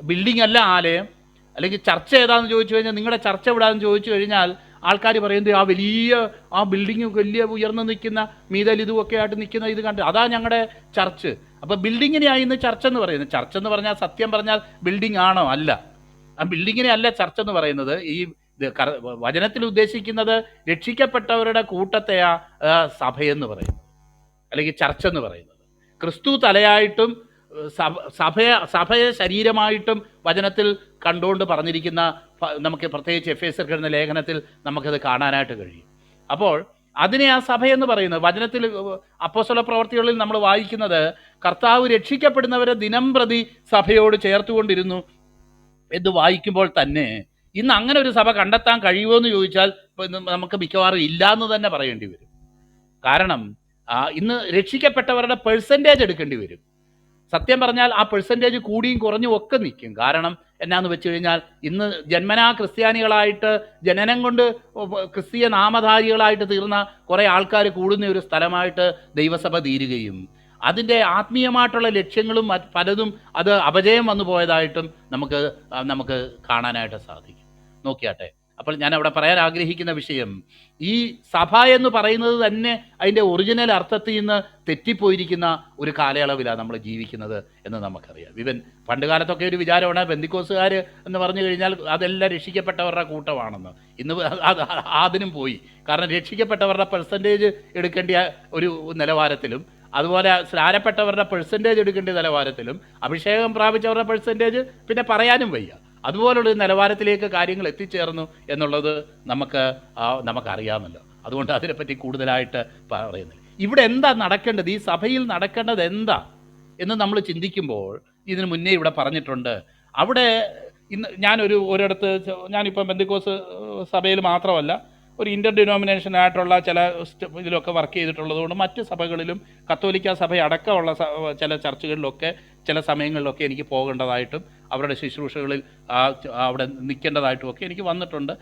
ബിൽഡിംഗ് അല്ല ആലയം. അല്ലെങ്കിൽ ചർച്ച ഏതാണെന്ന് ചോദിച്ചു കഴിഞ്ഞാൽ നിങ്ങളുടെ ചർച്ച എവിടാന്ന് ചോദിച്ചു കഴിഞ്ഞാൽ ആൾക്കാർ പറയുന്നത് ആ വലിയ ആ ബിൽഡിങ് വലിയ ഉയർന്നു നിൽക്കുന്ന മീതൽ ഇതുമൊക്കെ ആയിട്ട് നിൽക്കുന്ന ഇത് കണ്ട്. അതാ ഞങ്ങളുടെ ചർച്ച്. അപ്പോൾ ബിൽഡിങ്ങിനെയാണ് ഇന്ന് ചർച്ച എന്ന് പറയുന്നത്. ചർച്ച എന്ന് പറഞ്ഞാൽ സത്യം പറഞ്ഞാൽ ബിൽഡിംഗ് ആണോ അല്ല? ആ ബിൽഡിങ്ങിനെ അല്ല ചർച്ച എന്ന് പറയുന്നത്. ഈ വചനത്തിൽ ഉദ്ദേശിക്കുന്നത് രക്ഷിക്കപ്പെട്ടവരുടെ കൂട്ടത്തെയാ സഭയെന്ന് പറയുന്നത്. അല്ലെങ്കിൽ ചർച്ച എന്ന് പറയുന്നത്. ക്രിസ്തു തലയായിട്ടും സഭ സഭയെ സഭയെ ശരീരമായിട്ടും വചനത്തിൽ കണ്ടുകൊണ്ട് പറഞ്ഞിരിക്കുന്ന നമുക്ക് പ്രത്യേകിച്ച് എഫ് എസ് എന്ന ലേഖനത്തിൽ നമുക്കത് കാണാനായിട്ട് കഴിയും. അപ്പോൾ അതിനെ ആ സഭയെന്ന് പറയുന്നത് വചനത്തിൽ അപ്പോസ്വല പ്രവർത്തികളിൽ നമ്മൾ വായിക്കുന്നത് കർത്താവ് രക്ഷിക്കപ്പെടുന്നവരെ ദിനം പ്രതി സഭയോട് ചേർത്തുകൊണ്ടിരുന്നു എന്ന് വായിക്കുമ്പോൾ തന്നെ ഇന്ന് അങ്ങനെ ഒരു സഭ കണ്ടെത്താൻ കഴിയുമോ എന്ന് ചോദിച്ചാൽ നമുക്ക് മിക്കവാറും ഇല്ല എന്ന് തന്നെ പറയേണ്ടി വരും. കാരണം ഇന്ന് രക്ഷിക്കപ്പെട്ടവരുടെ പെർസെന്റേജ് എടുക്കേണ്ടി വരും. സത്യം പറഞ്ഞാൽ ആ പെർസെന്റേജ് കൂടിയും കുറഞ്ഞും ഒക്കെ നിൽക്കും. കാരണം എന്നാന്ന് വെച്ച് കഴിഞ്ഞാൽ ഇന്ന് ജന്മനാ ക്രിസ്ത്യാനികളായിട്ട് ജനനം കൊണ്ട് ക്രിസ്തീയ നാമധാരികളായിട്ട് തീർന്ന കുറേ ആൾക്കാർ കൂടുന്ന ഒരു സ്ഥലമായിട്ട് ദൈവസഭ തീരുകയും. അതിന്റെ ആത്മീയമായിട്ടുള്ള ലക്ഷ്യങ്ങളും പലതും അത് അപജയം വന്നു പോയതായിട്ടും നമുക്ക് നമുക്ക് കാണാനായിട്ട് സാധിക്കും. നോക്കിയാട്ടെ. അപ്പോൾ ഞാൻ അവിടെ പറയാൻ ആഗ്രഹിക്കുന്ന വിഷയം ഈ സഭ എന്ന് പറയുന്നത് തന്നെ അതിന്റെ ഒറിജിനൽ അർത്ഥത്തിൽ നിന്ന് തെറ്റിപ്പോയിരിക്കുന്ന ഒരു കാലയളവിലാണ് നമ്മൾ ജീവിക്കുന്നത് എന്ന് നമുക്കറിയാം. ഇവൻ പണ്ട് കാലത്തൊക്കെ ഒരു വിചാരമാണ് ബന്ദിക്കോസുകാർ എന്ന് പറഞ്ഞു കഴിഞ്ഞാൽ അതെല്ലാം രക്ഷിക്കപ്പെട്ടവരുടെ കൂട്ടമാണെന്ന്. ഇന്ന് അത് അതിനും പോയി. കാരണം രക്ഷിക്കപ്പെട്ടവരുടെ പെർസെന്റേജ് എടുക്കേണ്ട ഒരു നിലവാരത്തിലും അതുപോലെ സ്നാനപ്പെട്ടവരുടെ പെർസെന്റേജ് എടുക്കേണ്ട നിലവാരത്തിലും അഭിഷേകം പ്രാപിച്ചവരുടെ പെർസെന്റേജ് പിന്നെ പറയാനും വയ്യ. അതുപോലുള്ള നിലവാരത്തിലേക്ക് കാര്യങ്ങൾ എത്തിച്ചേർന്നു എന്നുള്ളത് നമുക്ക് നമുക്കറിയാമല്ലോ. അതുകൊണ്ട് അതിനെപ്പറ്റി കൂടുതലായിട്ട് പറയുന്നില്ല. ഇവിടെ എന്താ നടക്കേണ്ടത്? ഈ സഭയിൽ നടക്കേണ്ടത് എന്താ? എന്ന് നമ്മൾ ചിന്തിക്കുമ്പോൾ ഇതിന് മുന്നേ ഇവിടെ പറഞ്ഞിട്ടുണ്ട്. അവിടെ ഇന്ന് ഞാനൊരു ഒരിടത്ത് ഞാനിപ്പം ബന്ധുക്കോസ് സഭയിൽ മാത്രമല്ല ഒരു ഇന്റർ ഡിനോമിനേഷൻ ആയിട്ടുള്ള ചില ഇതിലൊക്കെ വർക്ക് ചെയ്തിട്ടുള്ളതുകൊണ്ട് മറ്റ് സഭകളിലും കത്തോലിക്ക സഭ അടക്കമുള്ള ചില ചർച്ചുകളിലൊക്കെ ചില സമയങ്ങളിലൊക്കെ എനിക്ക് പോകേണ്ടതായിട്ടും അവരുടെ ശുശ്രൂഷകളിൽ അവിടെ നിൽക്കേണ്ടതായിട്ടും ഒക്കെ എനിക്ക് വന്നിട്ടുണ്ട്.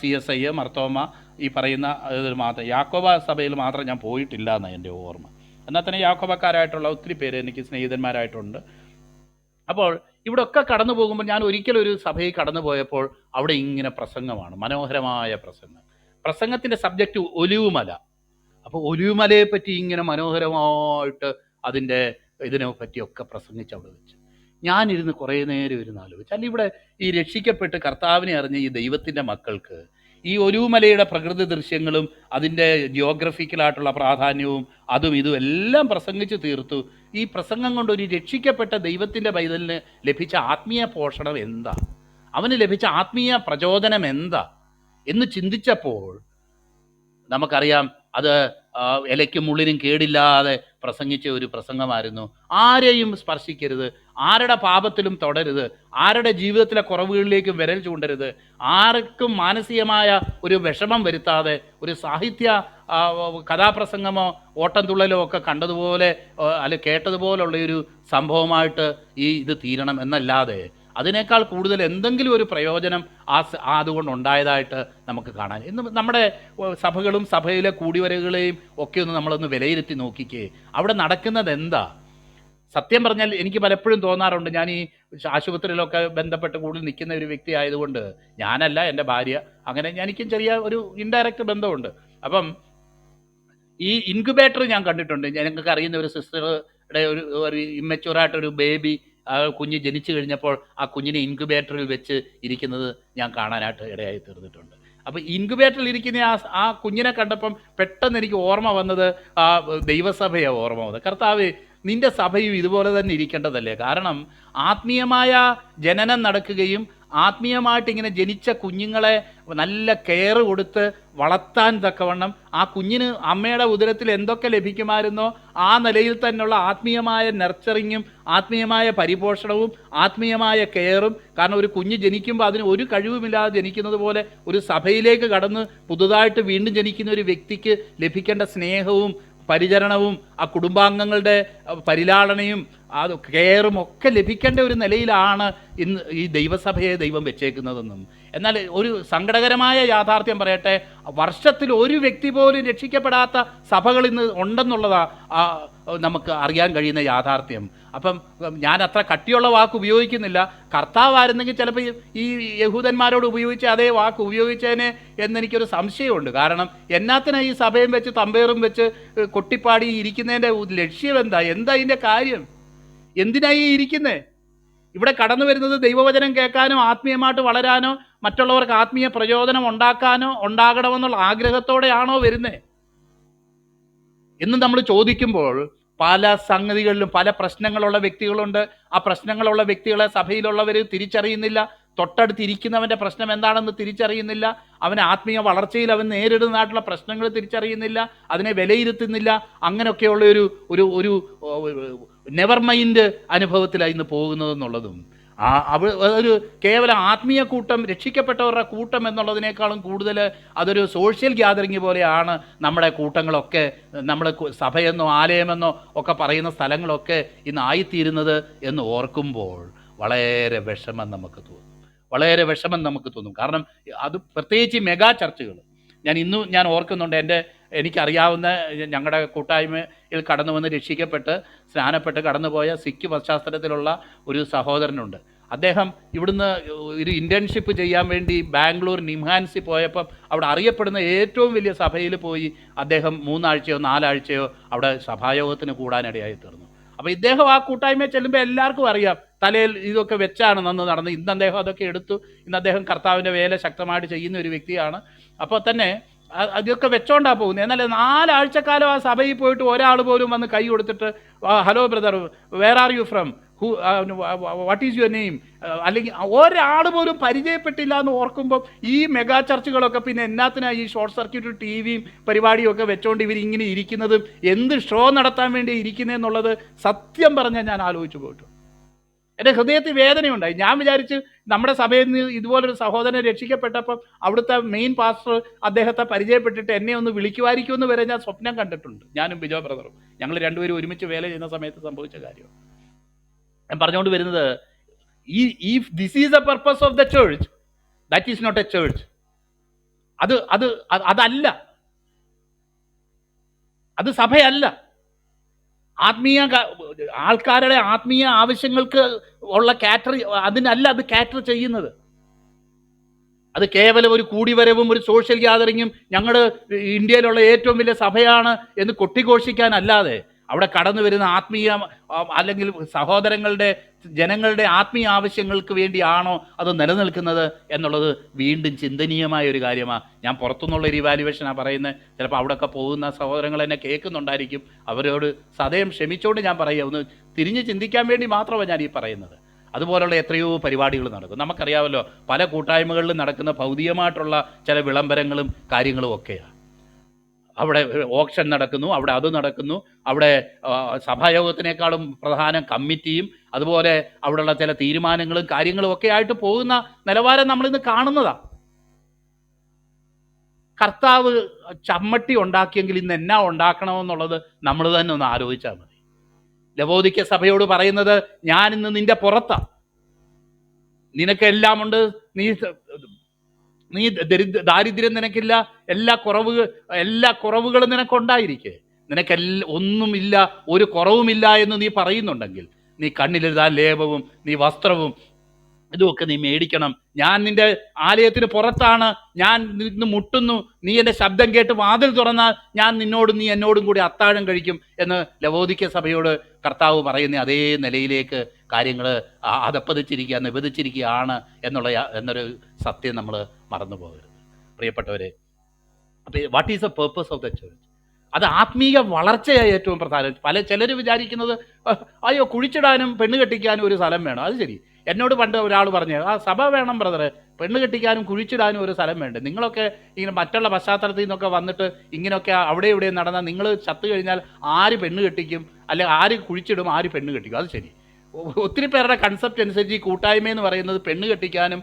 സി എസ് ഐ മർത്തോമ ഈ പറയുന്ന ഇതിൽ മാത്രം യാക്കോബ സഭയിൽ മാത്രം ഞാൻ പോയിട്ടില്ല എന്നാണ് എന്റെ ഓർമ്മ. എന്നാൽ തന്നെ യാക്കോബക്കാരായിട്ടുള്ള ഒത്തിരി പേര് എനിക്ക് സ്നേഹിതന്മാരായിട്ടുണ്ട്. അപ്പോൾ ഇവിടെ ഒക്കെ കടന്നു പോകുമ്പോൾ ഞാൻ ഒരിക്കലും ഒരു സഭയിൽ കടന്നു പോയപ്പോൾ അവിടെ ഇങ്ങനെ പ്രസംഗമാണ് മനോഹരമായ പ്രസംഗം. പ്രസംഗത്തിന്റെ സബ്ജക്റ്റ് ഒലിവുമല. അപ്പോൾ ഒലിവുമലയെ പറ്റി ഇങ്ങനെ മനോഹരമായിട്ട് അതിന്റെ ഇതിനെ പറ്റിയൊക്കെ പ്രസംഗിച്ച് അവിടെ വെച്ച്. ഞാനിരുന്ന് കുറേ നേരം ഇരുന്ന് ആലോചിച്ചു. അല്ല ഇവിടെ ഈ രക്ഷിക്കപ്പെട്ട് കർത്താവിനെ അറിഞ്ഞ ഈ ദൈവത്തിന്റെ മക്കൾക്ക് ഈ ഒലിവുമലയുടെ പ്രകൃതി ദൃശ്യങ്ങളും അതിന്റെ ജിയോഗ്രഫിക്കലായിട്ടുള്ള പ്രാധാന്യവും അതും ഇതും എല്ലാം പ്രസംഗിച്ച് തീർത്തു. ഈ പ്രസംഗം കൊണ്ട് ഒരു രക്ഷിക്കപ്പെട്ട ദൈവത്തിന്റെ പൈതലിന് ലഭിച്ച ആത്മീയ പോഷണം എന്താ? അവന് ലഭിച്ച ആത്മീയ പ്രചോദനം എന്താ? എന്ന് ചിന്തിച്ചപ്പോൾ നമുക്കറിയാം അത് ഇലയ്ക്കും ഉള്ളിനും കേടില്ലാതെ പ്രസംഗിച്ച ഒരു പ്രസംഗമായിരുന്നു. ആരെയും സ്പർശിക്കരുത്. ആരുടെ പാപത്തിലും തുടരുത്. ആരുടെ ജീവിതത്തിലെ കുറവുകളിലേക്കും വിരൽ ചൂണ്ടരുത്. ആർക്കും മാനസികമായ ഒരു വിഷമം വരുത്താതെ ഒരു സാഹിത്യ കഥാപ്രസംഗമോ ഓട്ടം തുള്ളലോ ഒക്കെ കണ്ടതുപോലെ അല്ല കേട്ടതുപോലുള്ള ഒരു സംഭവമായിട്ട് ഈ ഇത് തീരണം എന്നല്ലാതെ അതിനേക്കാൾ കൂടുതൽ എന്തെങ്കിലും ഒരു പ്രയോജനം ആ അതുകൊണ്ട് ഉണ്ടായതായിട്ട് നമുക്ക് കാണാൻ. ഇന്ന് നമ്മുടെ സഭകളും സഭയിലെ കൂടിവരകളെയും ഒക്കെ ഒന്ന് നമ്മളൊന്ന് വിലയിരുത്തി നോക്കിക്കേ. അവിടെ നടക്കുന്നത് എന്താ? സത്യം പറഞ്ഞാൽ എനിക്ക് പലപ്പോഴും തോന്നാറുണ്ട്. ഞാൻ ഈ ആശുപത്രിയിലൊക്കെ ബന്ധപ്പെട്ട് കൂടുതൽ നിൽക്കുന്ന ഒരു വ്യക്തി ആയതുകൊണ്ട് ഞാനല്ല എന്റെ ഭാര്യ. അങ്ങനെ എനിക്കും ചെറിയ ഒരു ഇൻഡയറക്റ്റ് ബന്ധമുണ്ട്. അപ്പം ഈ ഇൻക്യുബേറ്റർ ഞാൻ കണ്ടിട്ടുണ്ട്. ഞങ്ങൾക്ക് അറിയുന്ന ഒരു സിസ്റ്ററുടെ ഒരു ഒരു ഇമ്മച്ചുവറായിട്ടൊരു ബേബി ആ കുഞ്ഞ് ജനിച്ചു കഴിഞ്ഞപ്പോൾ ആ കുഞ്ഞിനെ ഇൻക്യുബേറ്ററിൽ വെച്ച് ഇരിക്കുന്നത് ഞാൻ കാണാനായിട്ട് ഇടയായി തീർന്നിട്ടുണ്ട്. അപ്പോൾ ഇൻക്യുബേറ്ററിൽ ഇരിക്കുന്ന ആ ആ കുഞ്ഞിനെ കണ്ടപ്പം പെട്ടെന്ന് എനിക്ക് ഓർമ്മ വന്നത് ആ ദൈവസഭയാണ് ഓർമ്മ വന്നത്. കർത്താവ് നിന്റെ സഭയും ഇതുപോലെ തന്നെ ഇരിക്കേണ്ടതല്ലേ? കാരണം ആത്മീയമായ ജനനം നടക്കുകയും ആത്മീയമായിട്ട് ഇങ്ങനെ ജനിച്ച കുഞ്ഞുങ്ങളെ നല്ല കെയർ കൊടുത്ത് വളർത്താൻ തക്കവണ്ണം ആ കുഞ്ഞിന് അമ്മയുടെ ഉദരത്തിൽ എന്തൊക്കെ ലഭിക്കുമായിരുന്നോ ആ നിലയിൽ തന്നെയുള്ള ആത്മീയമായ നർച്ചറിങ്ങും ആത്മീയമായ പരിപോഷണവും ആത്മീയമായ കെയറും കാരണം ഒരു കുഞ്ഞ് ജനിക്കുമ്പോൾ അതിന് ഒരു കഴിവുമില്ലാതെ ജനിക്കുന്നത് പോലെ ഒരു സഭയിലേക്ക് കടന്ന് പുതുതായിട്ട് വീണ്ടും ജനിക്കുന്ന ഒരു വ്യക്തിക്ക് ലഭിക്കേണ്ട സ്നേഹവും പരിചരണവും ആ കുടുംബാംഗങ്ങളുടെ പരിലാളനയും അത് കെയറും ഒക്കെ ലഭിക്കേണ്ട ഒരു നിലയിലാണ് ഇന്ന് ഈ ദൈവസഭയെ ദൈവം വെച്ചേക്കുന്നതെന്നും. എന്നാൽ ഒരു സങ്കടകരമായ യാഥാർത്ഥ്യം പറയട്ടെ വർഷത്തിൽ ഒരു വ്യക്തി പോലും രക്ഷിക്കപ്പെടാത്ത സഭകൾ ഇന്ന് ഉണ്ടെന്നുള്ളതാ ആ, നമുക്ക് അറിയാൻ കഴിയുന്ന യാഥാർത്ഥ്യം. അപ്പം ഞാൻ അത്ര കട്ടിയുള്ള വാക്ക് ഉപയോഗിക്കുന്നില്ല. കർത്താവായിരുന്നെങ്കിൽ ചിലപ്പോൾ ഈ യഹൂദന്മാരോട് ഉപയോഗിച്ച അതേ വാക്ക് ഉപയോഗിച്ചതിനെ എന്നെനിക്കൊരു സംശയമുണ്ട്. കാരണം എന്നാത്തിനാ ഈ സഭയും വെച്ച് തമ്പേറും വെച്ച് കൊട്ടിപ്പാടി ഇരിക്കുന്നതിന്റെ ലക്ഷ്യം എന്താ? എന്താ ഇതിന്റെ കാര്യം? എന്തിനായി ഇരിക്കുന്നേ? ഇവിടെ കടന്നു വരുന്നത് ദൈവവചനം കേൾക്കാനോ ആത്മീയമായിട്ട് വളരാനോ മറ്റുള്ളവർക്ക് ആത്മീയ പ്രചോദനം ഉണ്ടാക്കാനോ ഉണ്ടാകണമെന്നുള്ള ആഗ്രഹത്തോടെയാണോ വരുന്നത് എന്ന് നമ്മൾ ചോദിക്കുമ്പോൾ പല സംഗതികളിലും പല പ്രശ്നങ്ങളുള്ള വ്യക്തികളുണ്ട് ആ പ്രശ്നങ്ങളുള്ള വ്യക്തികളെ സഭയിലുള്ളവർ തിരിച്ചറിയുന്നില്ല തൊട്ടടുത്തിരിക്കുന്നവന്റെ പ്രശ്നം എന്താണെന്ന് തിരിച്ചറിയുന്നില്ല അവന് ആത്മീയ വളർച്ചയിൽ അവൻ നേരിടുന്നതായിട്ടുള്ള പ്രശ്നങ്ങൾ തിരിച്ചറിയുന്നില്ല അതിനെ വിലയിരുത്തുന്നില്ല അങ്ങനെയൊക്കെയുള്ള ഒരു ഒരു ഒരു നെവർ മൈൻഡ് അനുഭവത്തിലായി ഇന്ന് പോകുന്നതെന്നുള്ളതും ആ അവ ഒരു കേവലം ആത്മീയ കൂട്ടം രക്ഷിക്കപ്പെട്ടവരുടെ കൂട്ടം എന്നുള്ളതിനേക്കാളും കൂടുതൽ അതൊരു സോഷ്യൽ ഗ്യാതറിങ് പോലെയാണ് നമ്മുടെ കൂട്ടങ്ങളൊക്കെ നമ്മൾ സഭയെന്നോ ആലയമെന്നോ ഒക്കെ പറയുന്ന സ്ഥലങ്ങളൊക്കെ ഇന്ന് ആയിത്തീരുന്നത് എന്ന് ഓർക്കുമ്പോൾ വളരെ വിഷമം നമുക്ക് തോന്നും. വളരെ വിഷമം നമുക്ക് തോന്നും. കാരണം അത് പ്രത്യേകിച്ച് മെഗാ ചർച്ചുകൾ. ഞാൻ ഇന്നും ഞാൻ ഓർക്കുന്നുണ്ട് എന്റെ എനിക്കറിയാവുന്ന ഞങ്ങളുടെ കൂട്ടായ്മയിൽ കടന്നു വന്ന് രക്ഷിക്കപ്പെട്ട് സ്നാനപ്പെട്ട് കടന്നുപോയ സിഖ് പശ്ചാത്തലത്തിലുള്ള ഒരു സഹോദരനുണ്ട്. അദ്ദേഹം ഇവിടുന്ന് ഒരു ഇന്റേൺഷിപ്പ് ചെയ്യാൻ വേണ്ടി ബാംഗ്ലൂർ നിംഹാൻസി പോയപ്പം അവിടെ അറിയപ്പെടുന്ന ഏറ്റവും വലിയ സഭയിൽ പോയി അദ്ദേഹം മൂന്നാഴ്ചയോ നാലാഴ്ചയോ അവിടെ സഭായോഗത്തിന് കൂടാനിടയായി തീർന്നു. അപ്പോൾ ഇദ്ദേഹം ആ കൂട്ടായ്മയിൽ ചെല്ലുമ്പോൾ എല്ലാവർക്കും അറിയാം. തലയിൽ ഇതൊക്കെ വെച്ചാണ് നന്ന് നടന്നത് ഇന്ന് അദ്ദേഹം അതൊക്കെ എടുത്തു. ഇന്ന് അദ്ദേഹം കർത്താവിന്റെ വേല ശക്തമായിട്ട് ചെയ്യുന്ന ഒരു വ്യക്തിയാണ്. അപ്പോൾ തന്നെ അതൊക്കെ വെച്ചോണ്ടാ പോകുന്നത് എന്നാൽ നാലാഴ്ചക്കാലം ആ സഭയിൽ പോയിട്ട് ഒരാൾ പോലും വന്ന് കൈ കൊടുത്തിട്ട് hello brother where are you from? What is your name അല്ലെങ്കിൽ ഒരാൾ പോലും പരിചയപ്പെട്ടില്ല എന്ന് ഓർക്കുമ്പോൾ ഈ മെഗാ ചർച്ചുകളൊക്കെ പിന്നെ എന്നാത്തിനാ ഈ ഷോർട്ട് സർക്യൂട്ട് ടി വിയും പരിപാടിയും ഒക്കെ വെച്ചോണ്ട് ഇവർ ഇങ്ങനെ ഇരിക്കുന്നതും എന്ത് ഷോ നടത്താൻ വേണ്ടി ഇരിക്കുന്നതെന്നുള്ളത് സത്യം പറഞ്ഞാൽ ഞാൻ ആലോചിച്ചു പോയിട്ടു. എന്റെ ഹൃദയത്തിൽ വേദനയുണ്ടായി. ഞാൻ വിചാരിച്ച് നമ്മുടെ സഭയിൽ നിന്ന് ഇതുപോലൊരു സഹോദരനെ രക്ഷിക്കപ്പെട്ടപ്പം അവിടുത്തെ മെയിൻ പാസ്റ്റർ അദ്ദേഹത്തെ പരിചയപ്പെട്ടിട്ട് എന്നെ ഒന്ന് വിളിക്കുമായിരിക്കുമെന്ന് വരെ ഞാൻ സ്വപ്നം കണ്ടിട്ടുണ്ട്. ഞാനും ബിജോ ബ്രദറും. ഞങ്ങൾ രണ്ടുപേരും ഒരുമിച്ച് വേല ചെയ്യുന്ന സമയത്ത് സംഭവിച്ച കാര്യം ഞാൻ പറഞ്ഞുകൊണ്ട് വരുന്നത് ഈ if this is a purpose of the church that is not a church അത് അത് അത് അതല്ല. അത് സഭയല്ല. ആത്മീയ ആൾക്കാരുടെ ആത്മീയ ആവശ്യങ്ങൾക്ക് ഉള്ള കാറ്റർ അതിനല്ല അത് കാറ്റർ ചെയ്യുന്നത്. അത് കേവലം ഒരു കൂടിവരവും ഒരു സോഷ്യൽ ഗ്യാതറിങ്ങും ഞങ്ങളുടെ ഇന്ത്യയിലുള്ള ഏറ്റവും വലിയ സഭയാണ് എന്ന് കൊട്ടിഘോഷിക്കാനല്ലാതെ അവിടെ കടന്നു വരുന്ന ആത്മീയ അല്ലെങ്കിൽ സഹോദരങ്ങളുടെ ജനങ്ങളുടെ ആത്മീയ ആവശ്യങ്ങൾക്ക് വേണ്ടിയാണോ അത് നിലനിൽക്കുന്നത് എന്നുള്ളത് വീണ്ടും ചിന്തനീയമായ ഒരു കാര്യമാണ് ഞാൻ പുറത്തുനിന്നുള്ള ഒരു ഇവാലുവേഷനാണ് പറയുന്നത്. ചിലപ്പോൾ അവിടെയൊക്കെ പോകുന്ന സഹോദരങ്ങൾ എന്നെ കേൾക്കുന്നുണ്ടായിരിക്കും. അവരോട് സദയം ക്ഷമിച്ചുകൊണ്ട് ഞാൻ പറയുക. ഒന്ന് തിരിഞ്ഞ് ചിന്തിക്കാൻ വേണ്ടി മാത്രമാണ് ഞാൻ ഈ പറയുന്നത്. അതുപോലുള്ള എത്രയോ പരിപാടികൾ നടക്കും. നമുക്കറിയാമല്ലോ പല കൂട്ടായ്മകളിലും നടക്കുന്ന ഭൗതികമായിട്ടുള്ള ചില വിളംബരങ്ങളും കാര്യങ്ങളും ഒക്കെയാണ്. അവിടെ ഓപ്ഷൻ നടക്കുന്നു അവിടെ അത് നടക്കുന്നു. അവിടെ സഭായോഗത്തിനേക്കാളും പ്രധാന കമ്മിറ്റിയും അതുപോലെ അവിടെയുള്ള ചില തീരുമാനങ്ങളും കാര്യങ്ങളും ഒക്കെ ആയിട്ട് പോകുന്ന നിലവാരം നമ്മളിന്ന് കാണുന്നതാ. കർത്താവ് ചമ്മട്ടി ഉണ്ടാക്കിയെങ്കിൽ ഇന്ന് എന്നാ ഉണ്ടാക്കണമെന്നുള്ളത് നമ്മൾ തന്നെ ഒന്ന് ആലോചിച്ചാൽ മതി. ലവോദിക്ക സഭയോട് പറയുന്നത് ഞാൻ ഇന്ന് നിന്റെ പുറത്താ. നിനക്കെല്ലാം ഉണ്ട് നീ നീ ദരിദ്ര ദാരിദ്ര്യം നിനക്കില്ല എല്ലാ കുറവ് എല്ലാ കുറവുകളും നിനക്കുണ്ടായിരിക്കെ. നിനക്കെല്ല ഒന്നുമില്ല ഒരു കുറവുമില്ല എന്ന് നീ പറയുന്നുണ്ടെങ്കിൽ നീ കണ്ണിലെഴുതാൻ ലേപവും നീ വസ്ത്രവും ഇതുമൊക്കെ നീ മേടിക്കണം. ഞാൻ നിന്റെ ആലയത്തിന് പുറത്താണ് ഞാൻ നിന്ന് മുട്ടുന്നു നീ എന്റെ ശബ്ദം കേട്ട് വാതിൽ തുറന്നാൽ ഞാൻ നിന്നോടും നീ എന്നോടും കൂടി അത്താഴം കഴിക്കും എന്ന് ലവോദിക്ക സഭയോട് കർത്താവ് പറയുന്ന അതേ നിലയിലേക്ക് കാര്യങ്ങൾ അതപ്പതിച്ചിരിക്കുക നിബന്ധിച്ചിരിക്കുകയാണ് എന്നുള്ള എന്നൊരു സത്യം നമ്മൾ മറന്നു പോകരുത് പ്രിയപ്പെട്ടവരെ അപ്പോൾ what is the purpose of the church അത് ആത്മീയ വളർച്ചയായി ഏറ്റവും പ്രധാനം. പല ചിലർ വിചാരിക്കുന്നത് അയ്യോ കുഴിച്ചിടാനും പെണ്ണ് കെട്ടിക്കാനും ഒരു സ്ഥലം വേണം. അത് ശരി. എന്നോട് പണ്ട് ഒരാൾ പറഞ്ഞു ആ സഭ വേണം ബ്രദറെ. പെണ്ണ് കെട്ടിക്കാനും കുഴിച്ചിടാനും ഒരു സ്ഥലം വേണ്ട? നിങ്ങളൊക്കെ ഇങ്ങനെ മറ്റുള്ള പശ്ചാത്തലത്തിൽ നിന്നൊക്കെ വന്നിട്ട് ഇങ്ങനെയൊക്കെ അവിടെ ഇവിടെ നടന്നാൽ നിങ്ങൾ ചത്തു കഴിഞ്ഞാൽ ആര് പെണ്ണ് കെട്ടിക്കും? അല്ലെങ്കിൽ ആര് കുഴിച്ചിടും ആര് പെണ്ണ് കെട്ടിക്കും? അത് ശരി. ഒത്തിരി പേരുടെ കൺസെപ്റ്റ് അനുസരിച്ച് ഈ കൂട്ടായ്മ എന്ന് പറയുന്നത് പെണ്ണ് കെട്ടിക്കാനും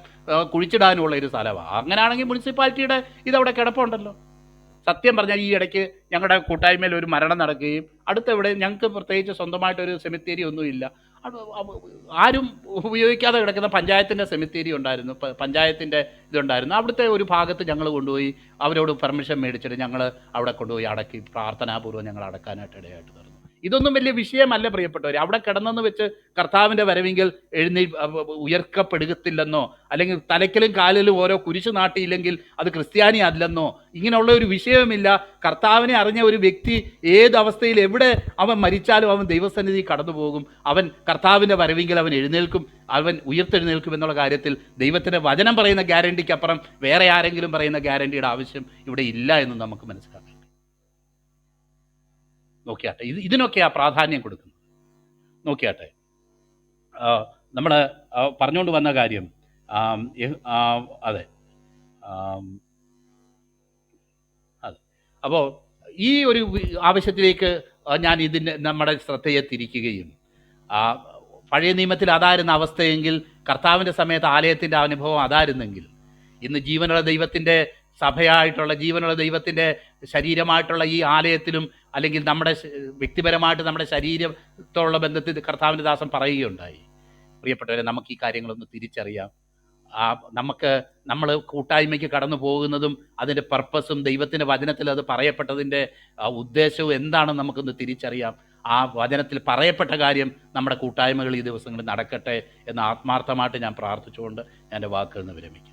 കുഴിച്ചിടാനും ഉള്ള ഒരു സ്ഥലമാണ് അങ്ങനെയാണെങ്കിൽ മുനിസിപ്പാലിറ്റിയുടെ ഇതവിടെ കിടപ്പുണ്ടല്ലോ. സത്യം പറഞ്ഞാൽ ഈ ഇടയ്ക്ക് ഞങ്ങളുടെ കൂട്ടായ്മയിൽ ഒരു മരണം നടക്കുകയും അടുത്ത ഇവിടെ ഞങ്ങൾക്ക് പ്രത്യേകിച്ച് സ്വന്തമായിട്ടൊരു സെമിത്തേരി ഒന്നുമില്ല ആരും ഉപയോഗിക്കാതെ കിടക്കുന്ന പഞ്ചായത്തിന്റെ സെമിത്തേരി ഉണ്ടായിരുന്നു പഞ്ചായത്തിന്റെ ഇതുണ്ടായിരുന്നു. അവിടുത്തെ ഒരു ഭാഗത്ത് ഞങ്ങൾ കൊണ്ടുപോയി അവരോട് പെർമിഷൻ മേടിച്ചിട്ട് ഞങ്ങൾ അവിടെ കൊണ്ടുപോയി അടക്കി പ്രാർത്ഥനാപൂർവം ഞങ്ങൾ അടക്കാനായിട്ട് ഇടയായിട്ട് ഇതൊന്നും വലിയ വിഷയമല്ല പ്രിയപ്പെട്ടവർ അവിടെ കിടന്നെന്ന് വെച്ച് കർത്താവിന്റെ വരവെങ്കിൽ എഴുന്നേ ഉയർക്കപ്പെടുകത്തില്ലെന്നോ അല്ലെങ്കിൽ തലയ്ക്കലും കാലിലും ഓരോ കുരിശ് നാട്ടിയില്ലെങ്കിൽ അത് ക്രിസ്ത്യാനി അല്ലെന്നോ ഇങ്ങനെയുള്ള ഒരു വിഷയവുമില്ല. കർത്താവിനെ അറിഞ്ഞ ഒരു വ്യക്തി ഏത് അവസ്ഥയിൽ എവിടെ അവൻ മരിച്ചാലും അവൻ ദൈവസന്നിധി കടന്നു പോകും അവൻ കർത്താവിന്റെ വരവെങ്കിൽ അവൻ എഴുന്നേൽക്കും അവൻ ഉയർത്തെഴുന്നേൽക്കും എന്നുള്ള കാര്യത്തിൽ ദൈവത്തിന്റെ വചനം പറയുന്ന ഗ്യാരണ്ടിക്കപ്പുറം വേറെ ആരെങ്കിലും പറയുന്ന ഗ്യാരണ്ടിയുടെ ആവശ്യം ഇവിടെ ഇല്ല എന്ന് നമുക്ക് മനസ്സിലാക്കാം. നോക്കിയാട്ടെ. ഇത് ഇതിനൊക്കെയാ പ്രാധാന്യം കൊടുക്കുന്നത് നോക്കിയാട്ടെ. നമ്മൾ പറഞ്ഞുകൊണ്ട് വന്ന കാര്യം അതെ. അതെ. അപ്പോൾ ഈ ഒരു ആവശ്യത്തിലേക്ക് ഞാൻ ഇതിന്റെ നമ്മുടെ ശ്രദ്ധയെ തിരിക്കുകയും പഴയ നിയമത്തിൽ അതായിരുന്ന അവസ്ഥയെങ്കിൽ കർത്താവിന്റെ സമയത്ത് ആലയത്തിന്റെ അനുഭവം അതായിരുന്നെങ്കിൽ ഇന്ന് ജീവനുള്ള ദൈവത്തിന്റെ സഭയായിട്ടുള്ള ജീവനുള്ള ദൈവത്തിന്റെ ശരീരമായിട്ടുള്ള ഈ ആലയത്തിലും അല്ലെങ്കിൽ നമ്മുടെ വ്യക്തിപരമായിട്ട് നമ്മുടെ ശരീരത്തോടുള്ള ബന്ധത്തിൽ കർത്താവിന്റെ ദാസം പറയുകയുണ്ടായി. പ്രിയപ്പെട്ടവരെ നമുക്ക് ഈ കാര്യങ്ങളൊന്ന് തിരിച്ചറിയാം. ആ നമുക്ക് നമ്മൾ കൂട്ടായ്മയ്ക്ക് കടന്നു പോകുന്നതും അതിന്റെ പർപ്പസും ദൈവത്തിന്റെ വചനത്തിൽ അത് പറയപ്പെട്ടതിന്റെ ഉദ്ദേശവും എന്താണെന്ന് നമുക്കൊന്ന് തിരിച്ചറിയാം. ആ വചനത്തിൽ പറയപ്പെട്ട കാര്യം നമ്മുടെ കൂട്ടായ്മകൾ ഈ ദിവസങ്ങളിൽ നടക്കട്ടെ എന്ന് ആത്മാർത്ഥമായിട്ട് ഞാൻ പ്രാർത്ഥിച്ചുകൊണ്ട് എന്റെ വാക്കുകൾ വിരമിക്കും